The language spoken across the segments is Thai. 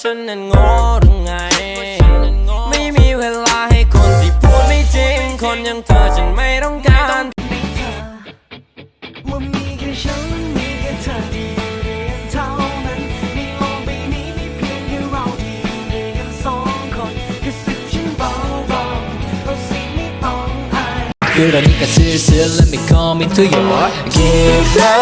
ฉันนั้นง่หรือไง ไม่มีเวลาให้คนที่พูดไม่จริง คนอย่างเธอฉันไม่ต้องการว่ามีแค่ฉันมีแค่เธอที่เรียนเท่านั้นในโลกใบนี้มีเพียงแค่เราที่เรียนกันสองคนกระซิบฉันเบาๆเราสิไม่ต้องอายคือเรานี่ก็ซื้อซื้อและไม่ขอไม่ทุยอยากเก็บ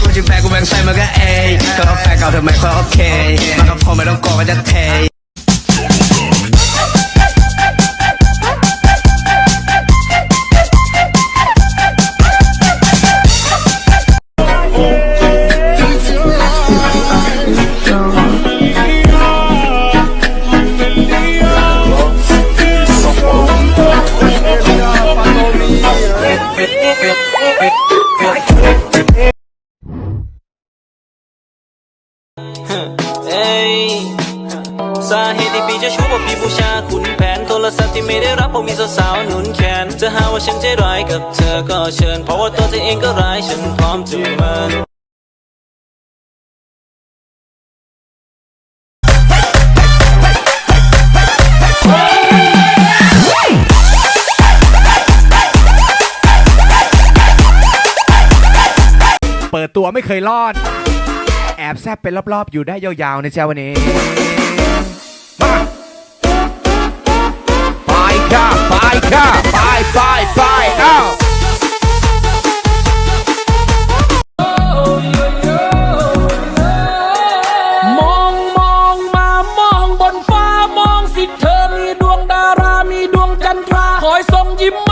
กูจะแพ้กูแบ่งใส่มันก็เอยก็แฟนเก่าเธอไม่ค่อยโอเคมันก็พอไม่ต้องโกงก็จะเท สาเหตุที่พี่จะชู้เพราะพี่บูชาคุณแผนโทรศัพท์ที่ไม่ได้รับเพราะมีสาวๆหนุนแขนจะหาว่าฉันใจร้ายกับเธอก็เชิญ เพราะว่าตัวเธอเองก็ร้ายฉันพร้อมจะมินเปิดตัวไม่เคยรอด อบแซบเป็นรอบๆ อยู่ได้ยาวๆในเช้าวันนี้ มาไปค่ะไปค่ะไปไปไปอ้าวมองมองมามองบนฟ้ามองสิเธอมีดวงดารา มีดวงจันทราคอยส่งยิ้ม